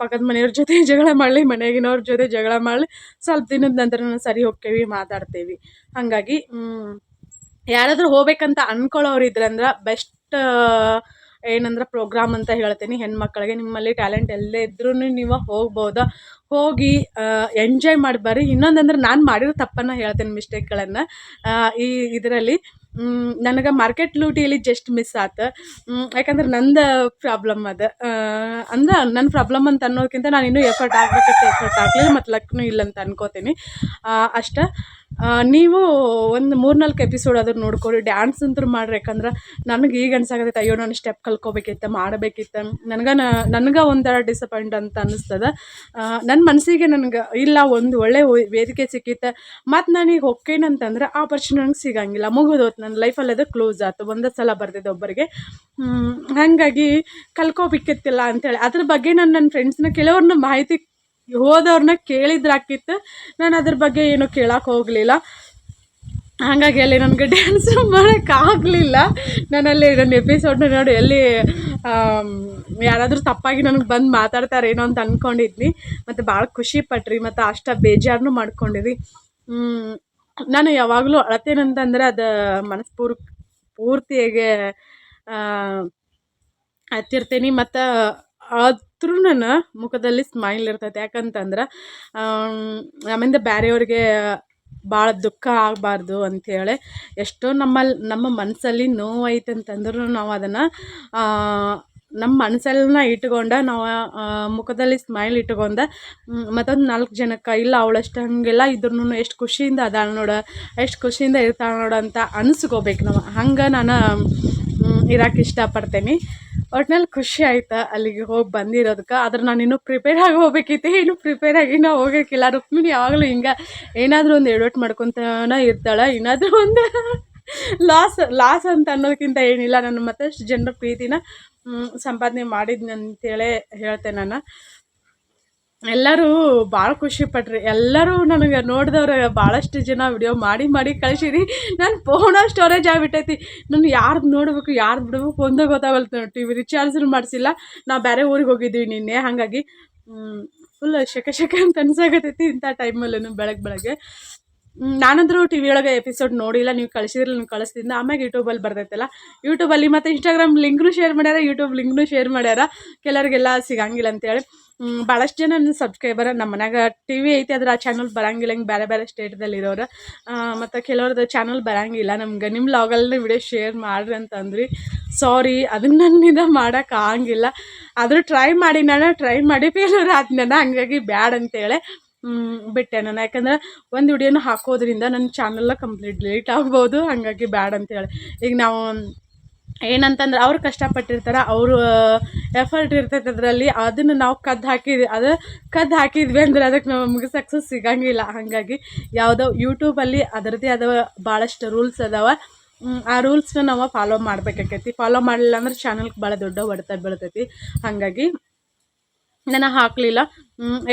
ಪಕ್ಕದ ಮನೆಯವ್ರ ಜೊತೆ ಜಗಳ ಮಾಡಲಿ, ಮನೆಗಿನವ್ರ ಜೊತೆ ಜಗಳ ಮಾಡಲಿ, ಸ್ವಲ್ಪ ದಿನದ ನಂತರ ಸರಿ ಹೋಗ್ತೇವೆ, ಮಾತಾಡ್ತೇವೆ. ಹಾಗಾಗಿ ಯಾರಾದರೂ ಹೋಗ್ಬೇಕಂತ ಅಂದ್ಕೊಳ್ಳೋರು ಇದ್ರಂದ್ರೆ ಬೆಸ್ಟ್ ಏನಂದ್ರೆ ಪ್ರೋಗ್ರಾಮ್ ಅಂತ ಹೇಳ್ತೀನಿ, ಹೆಣ್ಮಕ್ಳಿಗೆ ನಿಮ್ಮಲ್ಲಿ ಟ್ಯಾಲೆಂಟ್ ಎಲ್ಲೇ ಇದ್ರೂ ನೀವು ಹೋಗ್ಬೋದು? ಹೋಗಿ ಎಂಜಾಯ್ ಮಾಡಿ ಬರ್ರಿ. ಇನ್ನೊಂದಂದ್ರೆ ನಾನು ಮಾಡಿರೋ ತಪ್ಪನ್ನು ಹೇಳ್ತೀನಿ ಮಿಸ್ಟೇಕ್ಗಳನ್ನು ಈ ಇದರಲ್ಲಿ ನನಗೆ ಮಾರ್ಕೆಟ್ ಲೂಟಿಯಲ್ಲಿ ಜಸ್ಟ್ ಮಿಸ್ ಆತು. ಯಾಕಂದ್ರೆ ನಂದು ಪ್ರಾಬ್ಲಮ್ ಅದು. ಅಂದ್ರೆ ನನ್ನ ಪ್ರಾಬ್ಲಮ್ ಅಂತ ಅನ್ನೋದಕ್ಕಿಂತ ನಾನು ಇನ್ನೂ ಎಫರ್ಟ್ ಆಗಬೇಕು ಎಫರ್ಟ್ ಆಗಲಿಲ್ಲ ಮತ್ತು ಲಕ್ನೂ ಇಲ್ಲ ಅಂತ ಅನ್ಕೋತೀನಿ. ಅಷ್ಟೇ. ನೀವು ಒಂದು ಮೂರು ನಾಲ್ಕು ಎಪಿಸೋಡ್ ಆದ್ರೂ ನೋಡ್ಕೊಳ್ಳಿ. ಡ್ಯಾನ್ಸ್ ಅಂತೂ ಮಾಡ್ರಿ ನನಗೆ ಈಗ ಅನ್ಸಾಕತ್ತೈತೆ ಅಯ್ಯೋ ನಾನು ಸ್ಟೆಪ್ ಕಲ್ಕೋಬೇಕಿತ್ತ, ಮಾಡಬೇಕಿತ್ತು. ನನಗೆ ನನಗೆ ಒಂಥರ ಡಿಸಪಾಯಿಂಟ್ ಅಂತ ಅನ್ನಿಸ್ತದ ನನ್ನ ಮನಸ್ಸಿಗೆ ನನಗೆ ಇಲ್ಲ, ಒಂದು ಒಳ್ಳೆ ವೇದಿಕೆ ಸಿಕ್ಕಿತ್ತು. ಮತ್ತು ನನಗೆ ಹೊಕ್ಕೇನಂತಂದ್ರೆ ಆ ಆಪರ್ಚುನಿಟಿ ನಂಗೆ ಸಿಗಂಗಿಲ್ಲ. ಮುಗಿದೋತು ನನ್ನ ಲೈಫಲ್ಲಿ ಅದು ಕ್ಲೋಸ್ ಆಯ್ತು ಒಂದೇ ಸಲ ಬರ್ತಿದ್ದೆ ಒಬ್ಬರಿಗೆ ಹಾಗಾಗಿ ಕಲ್ಕೋಬೇಕಿತ್ತಿಲ್ಲ ಅಂತೇಳಿ. ಅದ್ರ ಬಗ್ಗೆ ನಾನು ನನ್ನ ಫ್ರೆಂಡ್ಸ್ನ ಕೆಲವ್ರನ್ನ ಮಾಹಿತಿ ಹೋದವ್ರನ್ನ ಕೇಳಿದ್ರಾಕಿತ್ತು ನಾನು ಅದ್ರ ಬಗ್ಗೆ ಏನು ಕೇಳಕ್ಕೆ ಹೋಗಲಿಲ್ಲ. ಹಾಗಾಗಿ ಅಲ್ಲಿ ನನಗೆ ಡ್ಯಾನ್ಸ್ ಮಾಡೋಕ್ಕಾಗಲಿಲ್ಲ ನಾನಲ್ಲಿ ನನ್ನ ಎಪಿಸೋಡ್ನ ನೋಡಿ ಎಲ್ಲಿ ಯಾರಾದರೂ ತಪ್ಪಾಗಿ ನನಗೆ ಬಂದು ಮಾತಾಡ್ತಾರೇನೋ ಅಂತ ಅಂದ್ಕೊಂಡಿದ್ನಿ ಮತ್ತು ಭಾಳ ಖುಷಿ ಪಟ್ರಿ, ಮತ್ತು ಅಷ್ಟ ಬೇಜಾರನ್ನು ಮಾಡ್ಕೊಂಡಿರಿ. ನಾನು ಯಾವಾಗಲೂ ಅಳತೇನಂತಂದರೆ ಅದು ಮನಸ್ಪೂರ್ ಪೂರ್ತಿಯಾಗಿ ಹತ್ತಿರ್ತೀನಿ. ಮತ್ತು ಆದ್ರೂ ನನ್ನ ಮುಖದಲ್ಲಿ ಸ್ಮೈಲ್ ಇರ್ತೈತೆ. ಯಾಕಂತಂದ್ರೆ ನಮ್ಮಿಂದ ಬೇರೆಯವ್ರಿಗೆ ಭಾಳ ದುಃಖ ಆಗಬಾರ್ದು ಅಂಥೇಳಿ ಎಷ್ಟೋ ನಮ್ಮಲ್ಲಿ ನಮ್ಮ ಮನಸ್ಸಲ್ಲಿ ನೋವೈತೆ ಅಂತಂದ್ರೂ ನಾವು ಅದನ್ನು ನಮ್ಮ ಮನಸ್ಸನ್ನ ಇಟ್ಕೊಂಡ ನಾವು ಮುಖದಲ್ಲಿ ಸ್ಮೈಲ್ ಇಟ್ಕೊಂಡ ಮತ್ತೊಂದು ನಾಲ್ಕು ಜನಕ್ಕೆ, ಇಲ್ಲ ಅವಳಷ್ಟು ಹಂಗೆಲ್ಲ ಇದ್ರೂ ಎಷ್ಟು ಖುಷಿಯಿಂದ ಅದಾಳ ನೋಡ, ಎಷ್ಟು ಖುಷಿಯಿಂದ ಇರ್ತಾಳೆ ನೋಡ ಅಂತ ಅನಿಸ್ಕೋಬೇಕು ನಾವು. ಹಂಗೆ ನಾನು ಇರೋಕೆ ಇಷ್ಟಪಡ್ತೇನೆ. ಒಟ್ನಲ್ಲಿ ಖುಷಿ ಆಯ್ತು ಅಲ್ಲಿಗೆ ಹೋಗಿ ಬಂದಿರೋದಕ್ಕೆ. ಆದ್ರೆ ನಾನು ಇನ್ನೂ ಪ್ರಿಪೇರ್ ಆಗಿ ಹೋಗ್ಬೇಕಿತ್ತು. ಇನ್ನೂ ಪ್ರಿಪೇರ್ ಆಗಿ ನಾವು ಹೋಗೋಕ್ಕಿಲ್ಲ ರುಕ್ಮಿಣಿ ಯಾವಾಗಲೂ ಹಿಂಗೆ ಏನಾದರೂ ಒಂದು ಎಡವಟ್ ಮಾಡ್ಕೊತಾನೆ ಇರ್ತಾಳೆ. ಏನಾದರೂ ಒಂದು ಲಾಸ್ ಲಾಸ್ ಅಂತ ಅನ್ನೋದಕ್ಕಿಂತ ಏನಿಲ್ಲ. ನಾನು ಮತ್ತಷ್ಟು ಜನರ ಪ್ರೀತಿನ ಸಂಪಾದನೆ ಮಾಡಿದ್ನಿ ಹೇಳ್ತೆ ಹೇಳ್ತೇನೆ ನಾನು. ಎಲ್ಲರೂ ಭಾಳ ಖುಷಿ ಪಟ್ರಿ. ಎಲ್ಲರೂ ನನಗೆ ನೋಡಿದವ್ರೆ ಭಾಳಷ್ಟು ಜನ ವಿಡಿಯೋ ಮಾಡಿ ಮಾಡಿ ಕಳಿಸಿರಿ. ನನ್ನ ಫೋನ ಸ್ಟೋರೇಜ್ ಆಗಿಬಿಟ್ಟೈತಿ. ನಾನು ಯಾರ್ದು ನೋಡಬೇಕು, ಯಾರ್ದು ಬಿಡಬೇಕು ಒಂದೇ ಗೊತ್ತಾಗಲ್ತು ಟಿ ವಿ ರಿಚಾರ್ಜ್ ಮಾಡಿಸಿಲ್ಲ. ನಾವು ಬೇರೆ ಊರಿಗೆ ಹೋಗಿದ್ವಿ ನಿನ್ನೆ, ಹಾಗಾಗಿ ಫುಲ್ ಶೆಕೆ ಶೆಕೆ ಅಂತ ಅನ್ಸಾಗತೈತಿ ಇಂಥ ಟೈಮಲ್ಲೂ ಬೆಳಗ್ಗೆ ಬೆಳಗ್ಗೆ. ನಾನಂದ್ರೂ ಟಿ ವಿ ಒಳಗೆ ಎಪಿಸೋಡ್ ನೋಡಿಲ್ಲ, ನೀವು ಕಳಿಸಿದ್ರೆ ನೀವು ಕಳಿಸ್ತಿದ್ದ ಆಮ್ಯಾಗ ಯೂಟ್ಯೂಬಲ್ಲಿ ಬರ್ತೈತಲ್ಲ. ಯೂಟ್ಯೂಬಲ್ಲಿ ಮತ್ತು ಇನ್ಸ್ಟಾಗ್ರಾಮ್ ಲಿಂಕ್ನು ಶೇರ್ ಮಾಡ್ಯಾರ ಯೂಟ್ಯೂಬ್ ಲಿಂಕ್ನು ಶೇರ್ ಮಾಡ್ಯಾರ. ಕೆಲವರಿಗೆಲ್ಲ ಸಿಗಂಗಿಲ್ಲ ಅಂತೇಳಿ. ಭಾಳಷ್ಟು ಜನ ನನ್ನ ಸಬ್ಸ್ಕ್ರೈಬರ್ ನಮ್ಮ ಮನ್ಯಾಗ ಟಿ ವಿ ಐತಿ, ಆದ್ರೆ ಆ ಚಾನಲ್ ಬರಂಗಿಲ್ಲ, ಹಿಂಗೆ ಬೇರೆ ಬೇರೆ ಸ್ಟೇಟ್ದಲ್ಲಿ ಇರೋರು ಮತ್ತು ಕೆಲವ್ರದ್ದು ಚಾನಲ್ ಬರಂಗಿಲ್ಲ, ನಮ್ಗೆ ನಿಮ್ಮ ಲಾಗಲ್ಲಿ ವಿಡಿಯೋ ಶೇರ್ ಮಾಡ್ರಿ ಅಂತಂದ್ರಿ. ಸಾರಿ ಅದನ್ನ ನನ್ನಿಂದ ಮಾಡೋಕೆ ಆಗಂಗಿಲ್ಲ. ಆದರೂ ಟ್ರೈ ಮಾಡಿ, ನಾನು ಟ್ರೈ ಮಾಡಿ ಫೇಲ್ಯೂರ್ ಆದ ನಾನು ಹಂಗಾಗಿ ಬ್ಯಾಡ್ ಅಂತೇಳಿ. ಬಿಟ್ಟೆ ನಾನು. ಯಾಕಂದ್ರೆ ಒಂದು ವಿಡಿಯೋನ ಹಾಕೋದ್ರಿಂದ ನನ್ನ ಚಾನಲ್ಲ ಕಂಪ್ಲೀಟ್ ಡಿಲೀಟ್ ಆಗ್ಬೋದು. ಹಾಗಾಗಿ ಬ್ಯಾಡ್ ಅಂತೇಳಿ ಈಗ ನಾವು ಏನಂತಂದ್ರೆ ಅವ್ರು ಕಷ್ಟಪಟ್ಟಿರ್ತಾರೆ, ಅವರು ಎಫರ್ಟ್ ಇರ್ತೈತೆ ಅದರಲ್ಲಿ ಅದನ್ನು ನಾವು ಕದ್ದು ಹಾಕಿದ್ವಿ ಅದು ಕದ್ದು ಹಾಕಿದ್ವಿ ಅಂದ್ರೆ ಅದಕ್ಕೆ ನಮಗೆ ಸಕ್ಸಸ್ ಸಿಗಂಗಿಲ್ಲ. ಹಾಗಾಗಿ ಯಾವುದೋ ಯೂಟ್ಯೂಬಲ್ಲಿ ಅದರದ್ದೇ ಆದ ಭಾಳಷ್ಟು ರೂಲ್ಸ್ ಅದಾವ. ಆ ರೂಲ್ಸ್ನ ನಾವು ಫಾಲೋ ಮಾಡ್ಬೇಕಾಕೈತಿ. ಫಾಲೋ ಮಾಡಲಿಲ್ಲ ಅಂದ್ರೆ ಚಾನಲ್ಗೆ ಭಾಳ ದೊಡ್ಡ ಹೊಡೆತ ಬೀಳ್ತೈತಿ. ಹಾಗಾಗಿ ನಾನು ಹಾಕಲಿಲ್ಲ.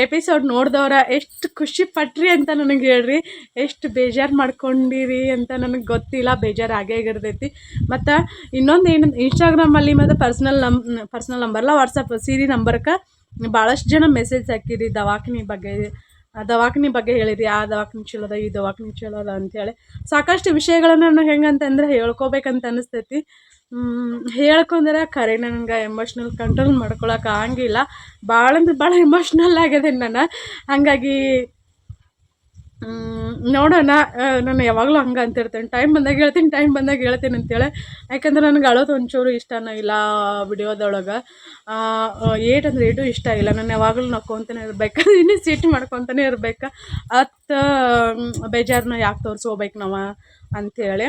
ಎಪಿಸೋಡ್ ನೋಡಿದವ್ರ ಎಷ್ಟು ಖುಷಿ ಪಟ್ರಿ ಅಂತ ನನಗೆ ಹೇಳ್ರಿ. ಎಷ್ಟು ಬೇಜಾರು ಮಾಡ್ಕೊಂಡಿರಿ ಅಂತ ನನಗೆ ಗೊತ್ತಿಲ್ಲ. ಬೇಜಾರು ಆಗೇ ಆಗಿರ್ತೈತಿ. ಮತ್ತು ಇನ್ನೊಂದು ಏನು ಇನ್ಸ್ಟಾಗ್ರಾಮಲ್ಲಿ ಮತ್ತು ಪರ್ಸ್ನಲ್ ನಮ್ ಪರ್ಸ್ನಲ್ ನಂಬರ್ಲ ವಾಟ್ಸಪ್ ಸೀರಿ ನಂಬರ್ಗೆ ಭಾಳಷ್ಟು ಜನ ಮೆಸೇಜ್ ಹಾಕಿರಿ. ದವಾಖಾನೆ ಬಗ್ಗೆ ದವಾಖಾನೆ ಬಗ್ಗೆ ಹೇಳಿರಿ. ಆ ದವಾಖಾನೆ ಚಲೋ ಅದ ಈ ದವಾಖಾನೆ ಚಲೋ ಅದ ಅಂತೇಳಿ ಸಾಕಷ್ಟು ವಿಷಯಗಳನ್ನು ನಾನು ಹೆಂಗಂತಂದ್ರೆ ಹೇಳ್ಕೋಬೇಕಂತ ಅನಿಸ್ತೈತಿ. ಹೇಳ್ಕೊಂಡ್ರೆ ಖರೆ ನನಗೆ ಎಮೋಷ್ನಲ್ ಕಂಟ್ರೋಲ್ ಮಾಡ್ಕೊಳಕ್ಕೆ ಆಗಂಗಿಲ್ಲ. ಭಾಳ ಅಂದ್ರೆ ಭಾಳ ಎಮೋಷ್ನಲ್ ಆಗ್ಯದೆ ನಾನು. ಹಾಗಾಗಿ ನೋಡೋಣ. ನಾನು ಯಾವಾಗಲೂ ಹಂಗೆ ಅಂತಿರ್ತೇನೆ. ಟೈಮ್ ಬಂದಾಗ ಹೇಳ್ತೀನಿ ಟೈಮ್ ಬಂದಾಗ ಹೇಳ್ತೀನಿ ಅಂತೇಳಿ. ಯಾಕಂದ್ರೆ ನನಗೆ ಅಳೋದು ಒಂಚೂರು ಇಷ್ಟನೇ ಇಲ್ಲ ವಿಡಿಯೋದೊಳಗೆ. ಏಟ್ ಅಂದ್ರೆ ಏಟು ಇಷ್ಟ ಇಲ್ಲ. ನಾನು ಯಾವಾಗಲೂ ನಕ್ಕೊತಾನೆ ಇರ್ಬೇಕು. ಇನ್ನೂ ಸಿಟ್ಟು ಮಾಡ್ಕೊತಾನೆ ಇರ್ಬೇಕು. ಅತ್ತ ಬೇಜಾರನ್ನ ಯಾಕೆ ತೋರಿಸ್ಕೋಬೇಕು ನಾವು? ಅಂಥೇಳಿ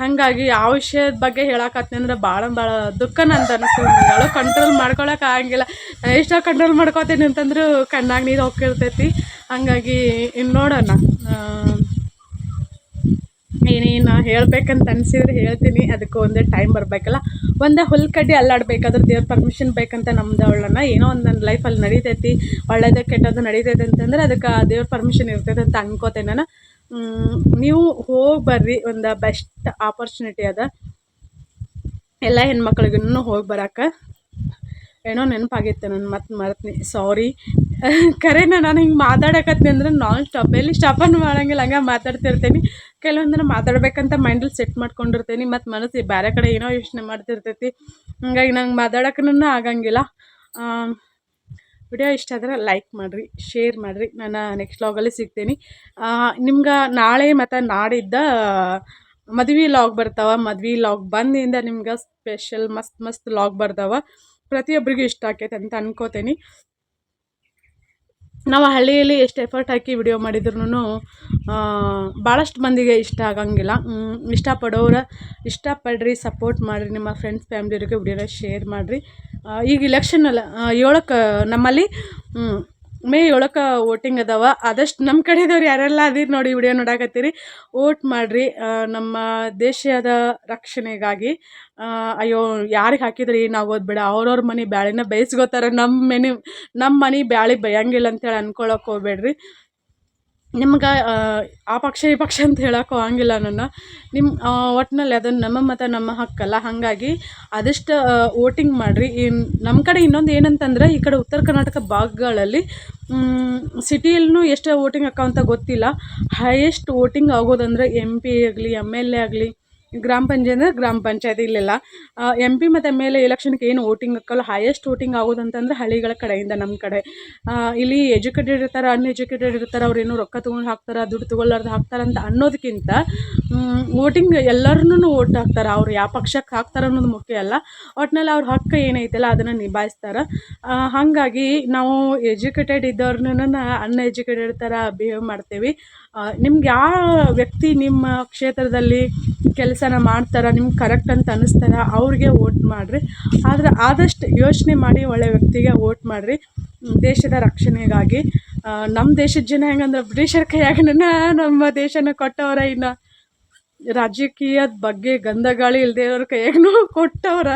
ಹಾಗಾಗಿ ಆ ವಿಷಯದ ಬಗ್ಗೆ ಹೇಳಕತ್ತೀನಿ ಅಂದ್ರೆ ಭಾಳ ಭಾಳ ದುಃಖ ನಂದು ಅನಿಸ್ತದೆ ಕಂಟ್ರೋಲ್ ಮಾಡ್ಕೊಳಕ್ಕೆ ಆಗಂಗಿಲ್ಲ. ಎಷ್ಟೋ ಕಂಟ್ರೋಲ್ ಮಾಡ್ಕೊತೀನಿ ಅಂತಂದ್ರೂ ಕಣ್ಣಾಗ ನೀರು ಹೋಗ್ತಿರ್ತೈತಿ. ಹಾಗಾಗಿ ಇನ್ನು ನೋಡೋಣ. ಏನೇನು ಹೇಳ್ಬೇಕಂತ ಅನ್ಸಿದ್ರೆ ಹೇಳ್ತೀನಿ. ಅದಕ್ಕೆ ಒಂದೇ ಟೈಮ್ ಬರಬೇಕಲ್ಲ. ಒಂದೇ ಹುಲ್ ಕಡ್ಡಿ ಅಲ್ಲಾಡ್ಬೇಕಾದ್ರೆ ದೇವ್ರ ಪರ್ಮಿಷನ್ ಬೇಕಂತ ನಮ್ದು ಅವಳನ್ನ ಏನೋ ಒಂದು ನನ್ನ ಲೈಫಲ್ಲಿ ನಡೀತೈತಿ. ಒಳ್ಳೇದು ಕೆಟ್ಟದ್ದು ನಡೀತೈತೆ ಅಂತಂದ್ರೆ ಅದಕ್ಕೆ ದೇವ್ರ ಪರ್ಮಿಷನ್ ಇರ್ತೈತೆ ಅಂತ ಅನ್ಕೋತೇನೆ ನಾನು. ನೀವು ಹೋಗಿ ಬರ್ರಿ, ಒಂದು ಬೆಸ್ಟ್ ಆಪರ್ಚುನಿಟಿ ಅದ. ಎಲ್ಲ ಹೆಣ್ಮಕ್ಳಿಗೂ ಹೋಗಿ ಬರಕ್ಕೆ ಏನೋ ನೆನಪಾಗಿತ್ತು ನಾನು ಮತ್ತೆ ಮರ್ತೀನಿ ಸಾರಿ ಕರೆನ, ನಾನು ಹಿಂಗೆ ಮಾತಾಡಕತ್ತೀನಿ ಅಂದ್ರೆ ನಾನ್ ಸ್ಟಾಪ್ ಎಲ್ಲಿ ಸ್ಟಾಪನ್ನು ಮಾಡಂಗಿಲ್ಲ, ಹಂಗೆ ಮಾತಾಡ್ತಿರ್ತೀನಿ. ಕೆಲವೊಂದನ್ನು ಮಾತಾಡ್ಬೇಕಂತ ಮೈಂಡಲ್ಲಿ ಸೆಟ್ ಮಾಡ್ಕೊಂಡಿರ್ತೀನಿ ಮತ್ತು ಮನಸ್ಸು ಬೇರೆ ಕಡೆ ಏನೋ ಯೋಚನೆ ಮಾಡ್ತಿರ್ತೈತಿ. ಹಂಗಾಗಿ ನಂಗೆ ಮಾತಾಡೋಕ್ಕೂ ಆಗಂಗಿಲ್ಲ. ವಿಡಿಯೋ ಇಷ್ಟ ಆದರೆ ಲೈಕ್ ಮಾಡಿರಿ ಶೇರ್ ಮಾಡಿರಿ. ನಾನು ನೆಕ್ಸ್ಟ್ ಲಾಗಲ್ಲಿ ಸಿಗ್ತೀನಿ. ನಿಮ್ಗೆ ನಾಳೆ ಮತ್ತು ನಾಡಿದ್ದ ಮದ್ವೆ ಲಾಗ್ ಬರ್ತಾವ. ಮದ್ವೆ ಲಾಗ್ ಬಂದಿಂದ ನಿಮ್ಗೆ ಸ್ಪೆಷಲ್ ಮಸ್ತ್ ಮಸ್ತ್ ಲಾಗ್ ಬರ್ತಾವ. ಪ್ರತಿಯೊಬ್ಬರಿಗೂ ಇಷ್ಟ ಆಕೈತೆ ಅಂತ ಅನ್ಕೋತೀನಿ. ನಾವು ಹಳ್ಳಿಯಲ್ಲಿ ಎಷ್ಟು ಎಫರ್ಟ್ ಹಾಕಿ ವಿಡಿಯೋ ಮಾಡಿದ್ರು ಭಾಳಷ್ಟು ಮಂದಿಗೆ ಇಷ್ಟ ಆಗಂಗಿಲ್ಲ. ಇಷ್ಟಪಡೋರು, ಇಷ್ಟಪಡೋರ ಸಪೋರ್ಟ್ ಮಾಡಿರಿ, ನಿಮ್ಮ ಫ್ರೆಂಡ್ಸ್ ಫ್ಯಾಮ್ಲಿಯವ್ರಿಗೆ ವಿಡಿಯೋನ ಶೇರ್ ಮಾಡಿರಿ. ಈಗ ಇಲೆಕ್ಷನ್ ಅಲ್ಲ ಏಳಕ್ಕೆ ನಮ್ಮಲ್ಲಿ ಮ್, ಏಳಕ್ಕೆ ವೋಟಿಂಗ್ ಅದಾವ. ಆದಷ್ಟು ನಮ್ಮ ಕಡೆದವ್ರು ಯಾರೆಲ್ಲ ಅದೀರಿ ನೋಡಿ ವಿಡಿಯೋ ನೋಡಾಕತ್ತೀರಿ ವೋಟ್ ಮಾಡಿರಿ. ನಮ್ಮ ದೇಶದ ರಕ್ಷಣೆಗಾಗಿ ಅಯ್ಯೋ ಯಾರಿಗೆ ಹಾಕಿದ್ರಿ ಏನಾಗೋದು ಬೇಡ ಅವ್ರವ್ರ ಮನೆ ಬ್ಯಾಳಿನ ಬೇಯಿಸ್ಕೋತಾರೆ ನಮ್ಮ ಮನೆ ನಮ್ಮ ಮನೆ ಬ್ಯಾಳಿ ಬೇಯಂಗಿಲ್ಲ ಅಂತೇಳಿ ಅನ್ಕೊಳಕ್ಕೆ ಹೋಗ್ಬೇಡ್ರಿ. ನಿಮ್ಗೆ, ಆ ಪಕ್ಷ, ಈ ಪಕ್ಷ ಅಂತ ಹೇಳೋಕ್ಕೂ ಆಗಂಗಿಲ್ಲ ನನ್ನ. ನಿಮ್ಮ ಒಟ್ಟಿನಲ್ಲಿ ಅದನ್ನು ನಮ್ಮ ಮತ, ನಮ್ಮ ಹಕ್ಕಲ್ಲ. ಹಾಗಾಗಿ ಆದಷ್ಟು ವೋಟಿಂಗ್ ಮಾಡಿರಿ. ನಮ್ಮ ಕಡೆ ಇನ್ನೊಂದು ಏನಂತಂದ್ರೆ, ಈ ಕಡೆ ಉತ್ತರ ಕರ್ನಾಟಕ ಭಾಗಗಳಲ್ಲಿ ಸಿಟಿಯಲ್ಲೂ ಎಷ್ಟು ವೋಟಿಂಗ್ ಅಕ್ಕ ಅಂತ ಗೊತ್ತಿಲ್ಲ. ಹೈಯೆಸ್ಟ್ ವೋಟಿಂಗ್ ಆಗೋದಂದರೆ ಎಂ ಪಿ ಆಗಲಿ ಎಂ ಎಲ್ ಎ ಆಗಲಿ ಗ್ರಾಮ ಪಂಚಾಯತ್ ಅಂದರೆ ಗ್ರಾಮ ಪಂಚಾಯತ್ ಇಲ್ಲೆಲ್ಲ. ಎಂ ಪಿ ಮತ್ತು ಎಂ ಎಲ್ ಎ ಎಲೆಕ್ಷನ್ಗೆ ಏನು ವೋಟಿಂಗ್ ಹಾಕಲ್ಲ ಹೈಯೆಸ್ಟ್ ವೋಟಿಂಗ್ ಆಗೋದಂತಂದ್ರೆ ಹಳ್ಳಿಗಳ ಕಡೆಯಿಂದ ನಮ್ಮ ಕಡೆ. ಇಲ್ಲಿ ಎಜುಕೇಟೆಡ್ ಇರ್ತಾರೆ ಅನ್ಎಜುಕೇಟೆಡ್ ಇರ್ತಾರೆ ಅವ್ರೇನು ರೊಕ್ಕ ತೊಗೊಂಡು ಹಾಕ್ತಾರೆ, ದುಡ್ಡು ತೊಗೊಳ್ಳಾರ್ದು ಹಾಕ್ತಾರೆ ಅಂತ ಅನ್ನೋದಕ್ಕಿಂತ ವೋಟಿಂಗ್ ಎಲ್ಲರನ್ನೂ ವೋಟ್ ಹಾಕ್ತಾರೆ. ಅವ್ರು ಯಾವ ಪಕ್ಷಕ್ಕೆ ಹಾಕ್ತಾರೆ ಅನ್ನೋದು ಮುಖ್ಯ ಅಲ್ಲ. ಒಟ್ನಲ್ಲಿ ಅವ್ರ ಹಕ್ಕು ಏನೈತಲ್ಲ ಅದನ್ನು ನಿಭಾಯಿಸ್ತಾರೆ. ಹಾಗಾಗಿ ನಾವು ಎಜುಕೇಟೆಡ್ ಇದ್ದವ್ರನ್ನ ಅನ್ಎಜುಕೇಟೆಡ್ ಥರ ಬಿಹೇವ್ ಮಾಡ್ತೇವೆ. ನಿಮ್ಗೆ ಯಾವ ವ್ಯಕ್ತಿ ನಿಮ್ಮ ಕ್ಷೇತ್ರದಲ್ಲಿ ಕೆಲಸನ ಮಾಡ್ತಾರ, ನಿಮ್ಗೆ ಕರೆಕ್ಟ್ ಅಂತ ಅನ್ನಿಸ್ತಾರ, ಅವ್ರಿಗೆ ವೋಟ್ ಮಾಡಿರಿ. ಆದರೆ ಆದಷ್ಟು ಯೋಚನೆ ಮಾಡಿ ಒಳ್ಳೆ ವ್ಯಕ್ತಿಗೆ ವೋಟ್ ಮಾಡಿರಿ. ದೇಶದ ರಕ್ಷಣೆಗಾಗಿ. ನಮ್ಮ ದೇಶದ ಜನ ಹೆಂಗಂದ್ರೆ ಬ್ರಿಟಿಷರ ಕೈಯಾಗನ ನಮ್ಮ ದೇಶನ ಕೊಟ್ಟವರ ಇನ್ನು. ರಾಜಕೀಯದ ಬಗ್ಗೆ ಗಂಧಗಾಳಿ ಇಲ್ಲದೆ ಇರೋರು ಕೈಯಾಗೂ ಕೊಟ್ಟವ್ರ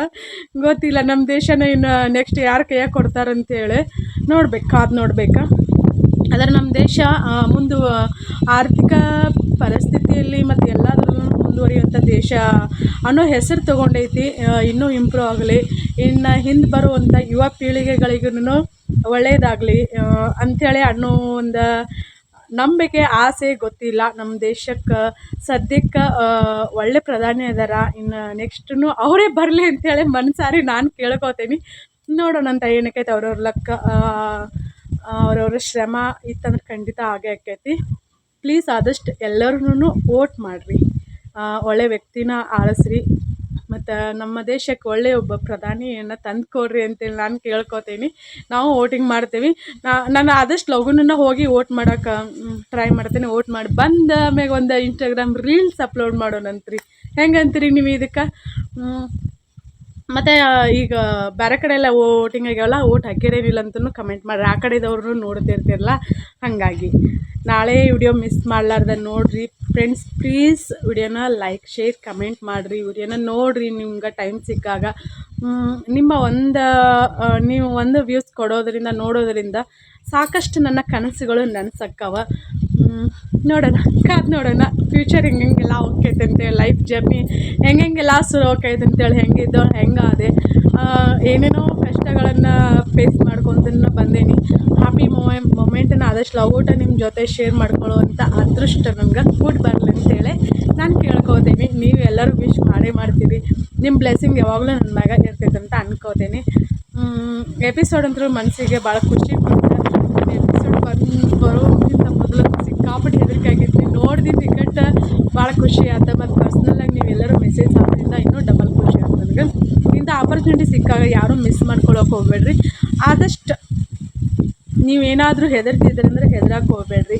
ಗೊತ್ತಿಲ್ಲ. ನಮ್ಮ ದೇಶನ ಇನ್ನು ನೆಕ್ಸ್ಟ್ ಯಾರು ಕೈಯಾಗ ಕೊಡ್ತಾರಂತೇಳಿ ನೋಡ್ಬೇಕು, ಕಾದು ನೋಡ್ಬೇಕಾ. ಆದರೆ ನಮ್ಮ ದೇಶ ಮುಂದು ಆರ್ಥಿಕ ಪರಿಸ್ಥಿತಿಯಲ್ಲಿ ಮತ್ತು ಎಲ್ಲಾದ್ರೂ ಮುಂದುವರಿಯುವಂಥ ದೇಶ ಅನ್ನೋ ಹೆಸರು ತೊಗೊಂಡೈತಿ. ಇನ್ನೂ ಇಂಪ್ರೂವ್ ಆಗಲಿ, ಇನ್ನು ಹಿಂದೆ ಬರುವಂಥ ಯುವ ಪೀಳಿಗೆಗಳಿಗೂ ಒಳ್ಳೆಯದಾಗಲಿ ಅಂಥೇಳಿ ಅನ್ನೋ ಒಂದು ನಂಬಿಕೆ, ಆಸೆ ಗೊತ್ತಿಲ್ಲ. ನಮ್ಮ ದೇಶಕ್ಕೆ ಸದ್ಯಕ್ಕೆ ಒಳ್ಳೆ ಪ್ರಧಾನಿ ಅದಾರ. ಇನ್ನು ನೆಕ್ಸ್ಟು ಅವರೇ ಬರಲಿ ಅಂತೇಳಿ ಮನ್ಸಾರಿ ನಾನು ಕೇಳ್ಕೊತೀನಿ. ನೋಡೋಣ ಅಂತ ಏನಕ್ಕೈತೆ ಅವ್ರವ್ರ ಲೆಕ್ಕ ಅವ್ರವ್ರ ಶ್ರಮ ಇತ್ತಂದ್ರೆ ಖಂಡಿತ ಆಗೇ ಆಕೈತಿ. ಪ್ಲೀಸ್ ಆದಷ್ಟು ಎಲ್ಲರೂ ವೋಟ್ ಮಾಡಿರಿ. ಒಳ್ಳೆ ವ್ಯಕ್ತಿನ ಆರಿಸ್ರಿ ಮತ್ತು ನಮ್ಮ ದೇಶಕ್ಕೆ ಒಳ್ಳೆಯ ಒಬ್ಬ ಪ್ರಧಾನಿಯನ್ನು ತಂದುಕೊಡ್ರಿ ಅಂತೇಳಿ ನಾನು ಕೇಳ್ಕೊತೀನಿ. ನಾವು ವೋಟಿಂಗ್ ಮಾಡ್ತೀವಿ. ನಾನು ಆದಷ್ಟು ಲಘುನ ಹೋಗಿ ವೋಟ್ ಮಾಡೋಕೆ ಟ್ರೈ ಮಾಡ್ತೀನಿ. ವೋಟ್ ಮಾಡಿ ಬಂದ ಆಮೇಲೆ ಒಂದು ಇನ್ಸ್ಟಾಗ್ರಾಮ್ ರೀಲ್ಸ್ ಅಪ್ಲೋಡ್ ಮಾಡೋಣಂತ್ರಿ. ಹೆಂಗಂತೀರಿ ನೀವು ಇದಕ್ಕೆ? ಮತ್ತು ಈಗ ಬೇರೆ ಕಡೆ ಎಲ್ಲ ವೋಟಿಂಗ್ ಆಗ್ಯಾವಲ್ಲ ವೋಟ್ ಹಾಕಿರೇನಿಲ್ಲ ಅಂತಲೂ ಕಮೆಂಟ್ ಮಾಡಿರಿ ಆ ಕಡೆದವ್ರು ನೋಡ್ತಿರ್ತಿರಲ್ಲ ಹಾಗಾಗಿ. ನಾಳೆ ವಿಡಿಯೋ ಮಿಸ್ ಮಾಡಲಾರ್ದ ನೋಡಿರಿ. ಫ್ರೆಂಡ್ಸ್ ಪ್ಲೀಸ್ ವಿಡಿಯೋನ ಲೈಕ್ ಶೇರ್ ಕಮೆಂಟ್ ಮಾಡಿರಿ. ವಿಡಿಯೋನ ನೋಡಿರಿ ನಿಮ್ಗೆ ಟೈಮ್ ಸಿಕ್ಕಾಗ. ನಿಮ್ಮ ಒಂದು ನೀವು ಒಂದು ವ್ಯೂಸ್ ಕೊಡೋದರಿಂದ, ನೋಡೋದರಿಂದ ಸಾಕಷ್ಟು ನನ್ನ ಕನಸುಗಳು ನನಸಕ್ಕವ ನೋಡೋಣ, ಕಾದು ನೋಡೋಣ. ಫ್ಯೂಚರ್ ಹೆಂಗೆಲ್ಲ ಹೋಗ್ತೈತೆ ಅಂತೇಳಿ ಲೈಫ್ ಜರ್ನಿ ಹೆಂಗೆಲ್ಲ ಶುರು ಹೋಗ್ತೈತೆ ಅಂತೇಳಿ ಹೆಂಗಿದ್ದೋ ಹೆಂಗಾದೆ ಏನೇನೋ ಕಷ್ಟಗಳನ್ನು ಫೇಸ್ ಮಾಡ್ಕೊಂತ ಬಂದೇನಿ. ಹ್ಯಾಪಿ ಮೊಮೆ ಮೊಮೆಂಟನ್ನ ಆದಷ್ಟು ಲವೂಟ ನಿಮ್ಮ ಜೊತೆ ಶೇರ್ ಮಾಡ್ಕೊಳ್ಳೋವಂಥ ಅದೃಷ್ಟ ನಮ್ಗೆ ಕೂಡಿ ಬರಲಿ ಅಂತೇಳಿ ನಾನು ಕೇಳ್ಕೋತೀನಿ. ನೀವು ಎಲ್ಲರೂ ವಿಶ್ ಮಾಡೇ ಮಾಡ್ತೀರಿ. ನಿಮ್ಮ ಬ್ಲೆಸ್ಸಿಂಗ್ ಯಾವಾಗಲೂ ನನ್ನ ಮ್ಯಾಗ ಇರ್ತೈತೆ ಅಂತ ಅನ್ಕೋತೀನಿ. ಎಪಿಸೋಡ್ ಅಂತೂ ಮನಸ್ಸಿಗೆ ಭಾಳ ಖುಷಿ ಕೊಡ್ತಾರೆ ಎಪಿಸೋಡ್ ಬಂದು ಬರೋಕ್ಕಿಂತ ಮೊದಲು ಸಿಕ್ಕಾಪಟ್ಟೆ ಹೆದರಿಕೆ ಆಗಿತ್ತು. ನೋಡ್ದಿ ಟಿಕೆಟ್ ಭಾಳ ಖುಷಿ ಆಯ್ತು. ಮತ್ತು ಪರ್ಸ್ನಲಾಗಿ ನೀವೆಲ್ಲರೂ ಮೆಸೇಜ್ ಹಾಕೋದ್ರಿಂದ ಇನ್ನೂ ಡಬಲ್ ಖುಷಿ ಆಯ್ತು ನನಗೆ ಇಂಥ ಆಪರ್ಚುನಿಟಿ ಸಿಕ್ಕಾಗ ಯಾರೂ ಮಿಸ್ ಮಾಡ್ಕೊಳಕ್ಕೆ ಹೋಗ್ಬೇಡ್ರಿ. ಆದಷ್ಟು ನೀವೇನಾದರೂ ಹೆದರ್ತಿದ್ರೆ ಅಂದರೆ ಹೆದರಕ್ಕೆ ಹೋಗ್ಬೇಡ್ರಿ.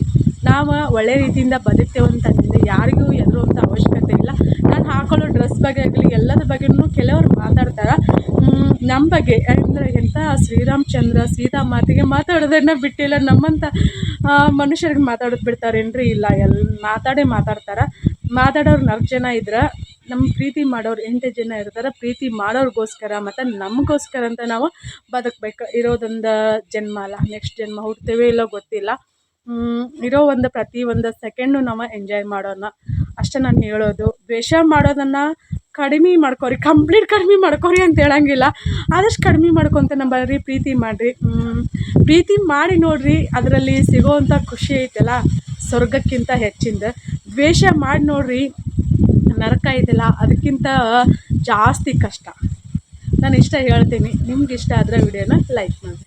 ನಾವು ಒಳ್ಳೆ ರೀತಿಯಿಂದ ಬದುಕ್ತೇವೆ ಅಂತಂದ್ರೆ ಯಾರಿಗೂ ಹೆದರುವಂಥ ಅವಶ್ಯಕತೆ ಇಲ್ಲ. ನಾನು ಹಾಕೊಳ್ಳೋ ಡ್ರೆಸ್ ಬಗ್ಗೆ ಆಗಲಿ, ಎಲ್ಲದ ಬಗ್ಗೆನೂ ಕೆಲವರು ಮಾತಾಡ್ತಾರೆ. ನಮ್ಮ ಬಗ್ಗೆ ಅಂದರೆ ಎಂಥ ಶ್ರೀರಾಮಚಂದ್ರ ಸೀತಾಮಾತೆಗೆ ಮಾತಾಡೋದನ್ನ ಬಿಟ್ಟಿಲ್ಲ. ನಮ್ಮಂಥ ಮನುಷ್ಯರಿಗೆ ಮಾತಾಡೋದು ಬಿಡ್ತಾರೇನ್ರಿ? ಇಲ್ಲ ಎಲ್ಲ ಮಾತಾಡೇ ಮಾತಾಡ್ತಾರೆ. ಮಾತಾಡೋರು ನಾಲ್ಕು ಜನ ಇದ್ರೆ. ನಮ್ಮ ಪ್ರೀತಿ ಮಾಡೋರು ಎಂಟು ಜನ ಇರ್ತಾರೆ, ಪ್ರೀತಿ ಮಾಡೋರಿಗೋಸ್ಕರ ಮತ್ತು ನಮಗೋಸ್ಕರ ಅಂತ ನಾವು ಬದುಕಬೇಕು. ಇರೋದೊಂದು ಜನ್ಮ ಅಲ್ಲ ನೆಕ್ಸ್ಟ್ ಜನ್ಮ ಹುಡ್ತೇವೆ ಇಲ್ಲೋ ಗೊತ್ತಿಲ್ಲ. ಇರೋ ಒಂದು ಪ್ರತಿ ಒಂದು ಸೆಕೆಂಡು ನಾವು ಎಂಜಾಯ್ ಮಾಡೋಣ ಅಷ್ಟೇ ನಾನು ಹೇಳೋದು, ದ್ವೇಷ ಮಾಡೋದನ್ನು ಕಡಿಮೆ ಮಾಡ್ಕೋರಿ ಕಂಪ್ಲೀಟ್ ಕಡಿಮೆ ಮಾಡ್ಕೊರಿ ಅಂತ ಹೇಳಂಗಿಲ್ಲ. ಆದಷ್ಟು ಕಡಿಮೆ ಮಾಡ್ಕೊತ ಬರ್ರಿ ಪ್ರೀತಿ ಮಾಡಿರಿ. ಪ್ರೀತಿ ಮಾಡಿ ನೋಡಿರಿ, ಅದರಲ್ಲಿ ಸಿಗೋವಂಥ ಖುಷಿ ಐತಲ್ಲ, ಸ್ವರ್ಗಕ್ಕಿಂತ ಹೆಚ್ಚಿಂದ. ದ್ವೇಷ ಮಾಡಿ ನೋಡ್ರಿ ನರಕ ಇದೆಯಲ್ಲ ಅದಕ್ಕಿಂತ ಜಾಸ್ತಿ ಕಷ್ಟ. ನಾನು ಇಷ್ಟ ಹೇಳ್ತೀನಿ ನಿಮ್ಗೆ ಇಷ್ಟ ಆದರೆ ವಿಡಿಯೋನ ಲೈಕ್ ಮಾಡಿ.